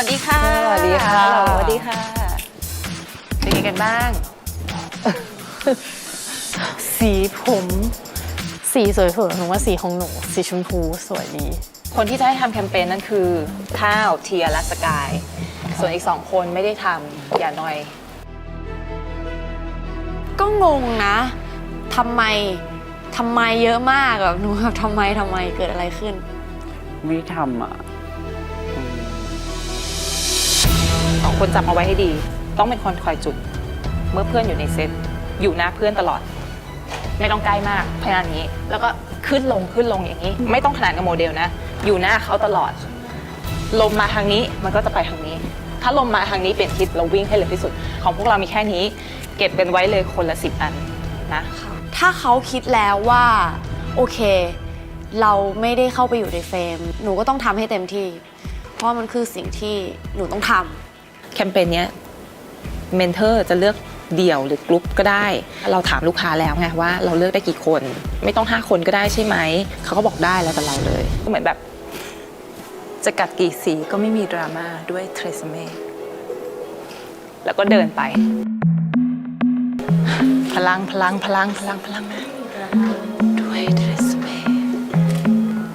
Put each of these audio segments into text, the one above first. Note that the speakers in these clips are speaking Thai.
วัสดีค่ะ สวัสดีค่ะฮัลโหลสวัสดีค่ะ เป็นยังไงกันบ้าง สีผม สีสวยๆหนูว่าสีของหนูสีชมพูสวยดี คนที่จะให้ทำแคมเปญนั่นคือข้าวเทียร์และสกาย ส่วนอีกสองคนไม่ได้ทำอย่าหน่อย ก็งงนะทำไมทำไมเยอะมากแบบหนูแบบทำไมทำไมเกิดอะไรขึ้น ไม่ทำอะ คนจำเอาไว้ให้ดี ต้องเป็นคนคอยจุด เมื่อเพื่อนอยู่ในเซตอยู่หน้าเพื่อนตลอด ไม่ต้องใกล้มากพยานนี้ แล้วก็ขึ้นลงขึ้นลงอย่างนี้ ไม่ต้องขนานกับโมเดลนะ อยู่หน้าเขาตลอด ลมมาทางนี้มันก็จะไปทางนี้ ถ้าลมมาทางนี้เปลี่ยนทิศเราวิ่งให้เร็วที่สุด ของพวกเรามีแค่นี้ เก็บกันไว้เลยคนละสิบอันนะถ้าเขาคิดแล้วว่าโอเค เราไม่ได้เข้าไปอยู่ในเฟรม หนูก็ต้องทำให้เต็มที่ เพราะมันคือสิ่งที่หนูต้องทำ แคมเปญเนี้ยเมนเทอร์จะเลือกเดี่ยวหรือกลุ่มก็ได้ เราถามลูกค้าแล้วไงว่าเราเลือกได้กี่คน ไม่ต้อง 5 คนก็ได้ใช่ไหม เขาก็บอกได้แล้วแต่เราเลย ก็เหมือนแบบจะกัดกี่สีก็ไม่มีดราม่าด้วยเทรซเมแล้วก็เดินไป พลังพลังพลังพลังพลังนะด้วยเทรซเม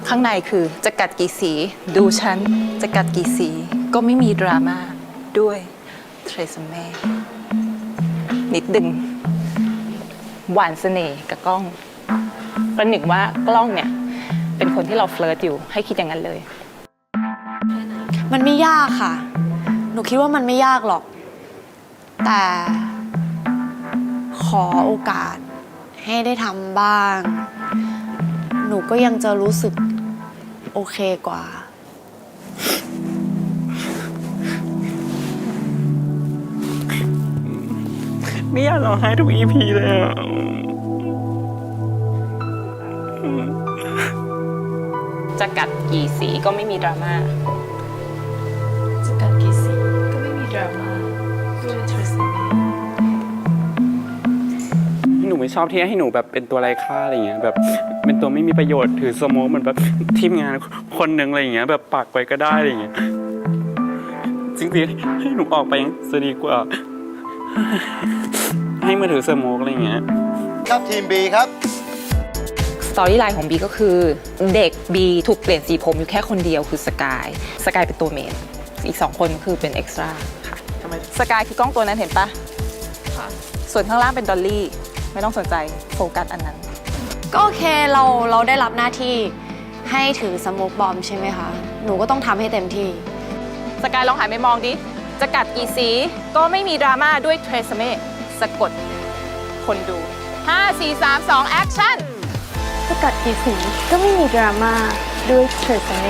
ข้างในคือจะกัดกี่สี ดูฉันจะกัดกี่สีก็ไม่มีดราม่า ด้วยเทรซเม่นิดดึง หวานเสน่ห์กับกล้องประหนึ่งว่ากล้องเนี่ย เป็นคนที่เราเฟลิร์ตอยู่ให้คิดอย่างนั้นเลย มันไม่ยากค่ะ หนูคิดว่ามันไม่ยากหรอก แต่ขอโอกาสให้ได้ทำบ้าง หนูก็ยังจะรู้สึกโอเคกว่า ไม่อยากร้องไห้ทุกอีพีเลยอะจะกัดกี่สีก็ไม่มีดราม่า จะการกี่สีก็ไม่มีดราม่าด้วยเทรซเมหนูไม่ชอบที่ให้หนูแบบเป็นตัวไร้ค่าอะไรเงี้ยแบบเป็นตัวไม่มีประโยชน์ถือสโมกเหมือนแบบทีมงานคนหนึ่งอะไรอย่างเงี้ยแบบปักไว้ก็ได้อะไรเงี้ยจริงๆให้หนูออกไปยังจะดีกว่า ให้มาถือสโมกอะไรเงี้ย ครับทีม B ครับ สตอรี่ไลน์ของบีก็คือเด็กบีถูกเปลี่ยนสีผมอยู่แค่คนเดียวคือสกายสกายเป็นตัวเมนอีกสองคนคือเป็นเอ็กซ์ตร้าค่ะสกายคือกล้องตัวนั้นเห็นปะส่วนข้างล่างเป็นดอลลี่ไม่ต้องสนใจโฟกัสอันนั้น ก็โอเคเราเราได้รับหน้าที่ให้ถือสโมกบอมใช่ไหมคะ หนูก็ต้องทำให้เต็มที่ สกายลองหันไปมองดิ จะกัดกี่สีก็ไม่มีดราม่าด้วยเทรซเมสะกดคนดู 5 4 3 2แอคชั่นสกัดกี่สีก็ไม่มีดราม่าด้วยเทรดเน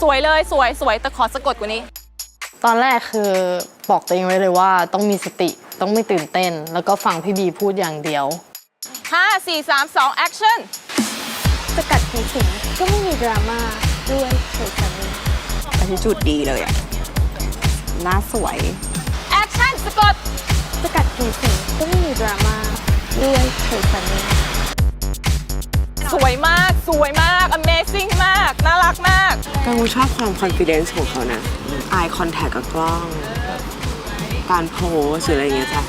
สวยเลยสวยสวยแต่ขอสะกดกว่านี้ ตอนแรกคือบอกตัวเองไว้เลยว่าต้องมีสติต้องไม่ตื่นเต้น แล้วก็ฟังพี่บีพูดอย่างเดียว 5 4 3 2แอคชั่นสกัดกี่สีก็ไม่มีดราม่าด้วยเทรดเนอันที่จุดดีเลยอะ หน้าสวย แอคชั่นสะกดสกัดกี่สีก็ไม่มีดราม่าด้วยเทรดเนสวยมาก สวยมาก Amazing มาก น่ารักมาก กังวชอบความ confidence ของเขานะ eye contact กับกล้อง การโพสหรืออะไรอย่างเงี้ยจ้ะ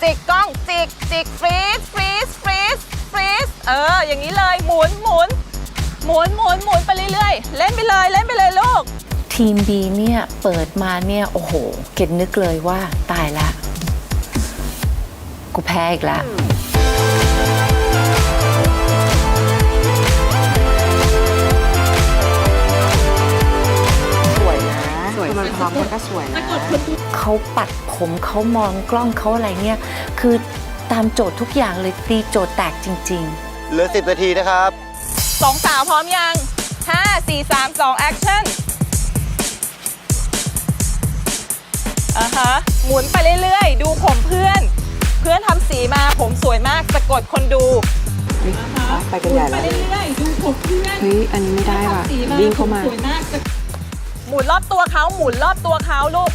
จิกกล้อง จิก จิกฟรีสฟรีสฟรีสฟรีสเออ อย่างนี้เลย หมุนหมุนหมุนหมุนหมุนไปเรื่อยๆ เล่นไปเลย เล่นไปเลยลูก ทีม B เนี่ยเปิดมาเนี่ยโอ้โห เกดนึกเลยว่าตายละ กูแพ้อีกแล้ว สวยนะสวยมันพร้อมมันก็สวยนะเขาปัดผมเขามองกล้องเขาอะไรเนี่ย คือตามโจทย์ทุกอย่างเลยตีโจทย์แตกจริงๆเหลือ 10 นาทีนะครับ สองสาวพร้อมยัง 5 4 3 2แอคชั่นอ่าฮะหมุนไปเรื่อยๆ ดูผมเพื่อน เพื่อนทำสีมาผมสวยมากสะกดคนดูไปกันใหญ่แล้วเรื่อยๆดูผมเพื่อนเฮ้ยอันนี้ไม่ได้ว่ะวิ่งเข้ามาหมุนรอบตัวเขาหมุนรอบตัวเขาลูก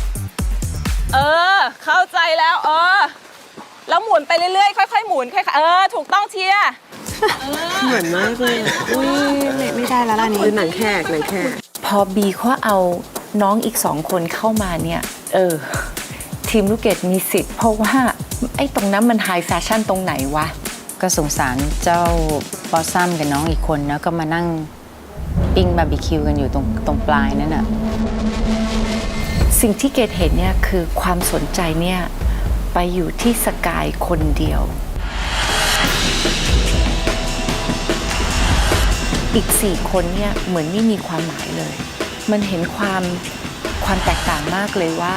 เออ เข้าใจแล้ว เออ แล้วหมุนไปเรื่อยๆค่อยๆหมุนค่อยๆเออถูกต้องเชียร์ เหมือนมากเลยอะอุ้ยไม่ไม่ได้แล้วล่ะนี่คือหนังแขกหนังแขก พอบีเขาเอาน้องอีกสองคนเข้ามาเนี่ย เออ ทีมลูกเกดมีสิทธิ์ เพราะว่า ไอ้ตรงนั้นมันไฮแฟชั่นตรงไหนวะ ก็สงสารเจ้าบอสซัมกับน้องอีกคนนะก็มานั่งปิ้งบาร์บีคิวกันอยู่ตรงตรงปลายนั่นน่ะสิ่งที่เกดเห็นเนี่ยคือความสนใจเนี่ยไปอยู่ที่สกายคนเดียว อีกสี่คนเนี่ยเหมือนไม่มีความหมายเลย มันเห็นความ ความแตกต่างมากเลยว่า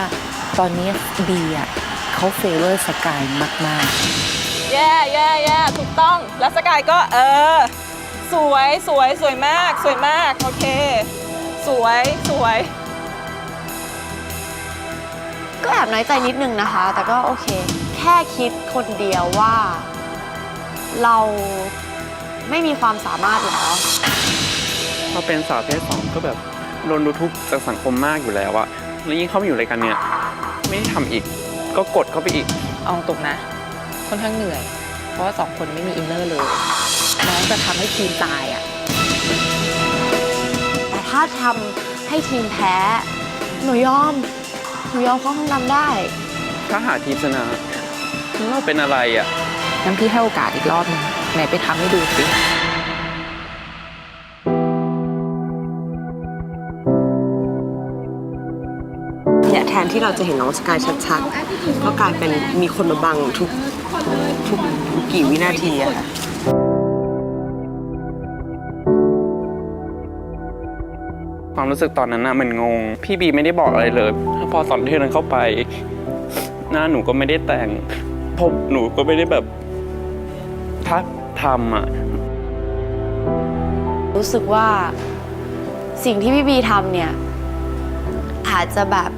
ตอนนี้บีอะเขาเฟเวอร์สกายมากๆ แย่แย่แย่ถูกต้อง แล้วสกายก็เออ สวยสวยสวยมาก สวยมาก โอเค สวยสวย ก็แอบน้อยใจนิดนึงนะคะ แต่ก็โอเค แค่คิดคนเดียวว่า เราไม่มีความสามารถแล้วพอเป็นสาวประเพศสองก็แบบ โดนดูทุกข์จากสังคมมากอยู่แล้วอะแล้วยิ่งเข้ามาอยู่รายการเนี่ยไม่ได้ทำอีก ก็กดเข้าไปอีก เอาตรงนะค่อนข้างเหนื่อย เพราะว่าสองคนไม่มีอินเนอร์เลยน้องจะทำให้ทีมตายอะแต่ถ้าทำให้ทีมแพ้ หนูยอม หนูยอมเข้าห้องน้ำได้ ถ้าหาทีมชนะเราเป็นอะไรอะงั้นพี่ให้โอกาสอีกรอบหนึงไหนไปทำให้ดูสิ เนี่ยแทนที่เราจะเห็นน้องสกายชัดๆ ก็กลายเป็นมีคนมาบังทุกทุกกี่วินาทีอะค่ะความรู้สึกตอนนั้นน่ะมันงง พี่บีไม่ได้บอกอะไรเลย พอตอนที่นั้นเข้าไป หน้าหนูก็ไม่ได้แต่งผมหนูก็ไม่ได้แบบทักทำอะรู้สึกว่าสิ่งที่พี่บีทำเนี่ย อาจจะแบบ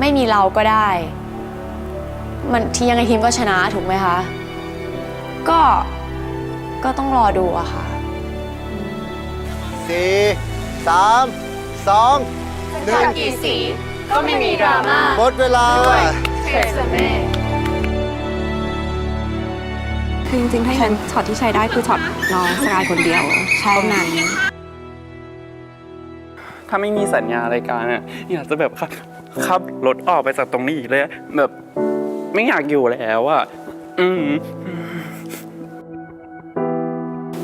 ไม่มีเราก็ได้ มันทียังไงทีมก็ชนะถูกไหมคะ ก็ก็ต้องรอดูอะค่ะ สี่สามสองหนึ่งกี่สีก็ไม่มีดราม่าหมดเวลาเทรซเม่คือจริงๆ ถ้าฉันช็อตที่ใช้ได้คือช็อตน้องสกายคนเดียวเท่านั้น ถ้าไม่มีสัญญารายการอะอยากจะแบบ ขับขับรถออกไปจากตรงนี้อีกเลย แบบ ไม่อยากอยู่แล้วอะอืม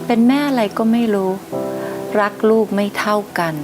เป็นแม่อะไรก็ไม่รู้ รักลูกไม่เท่ากัน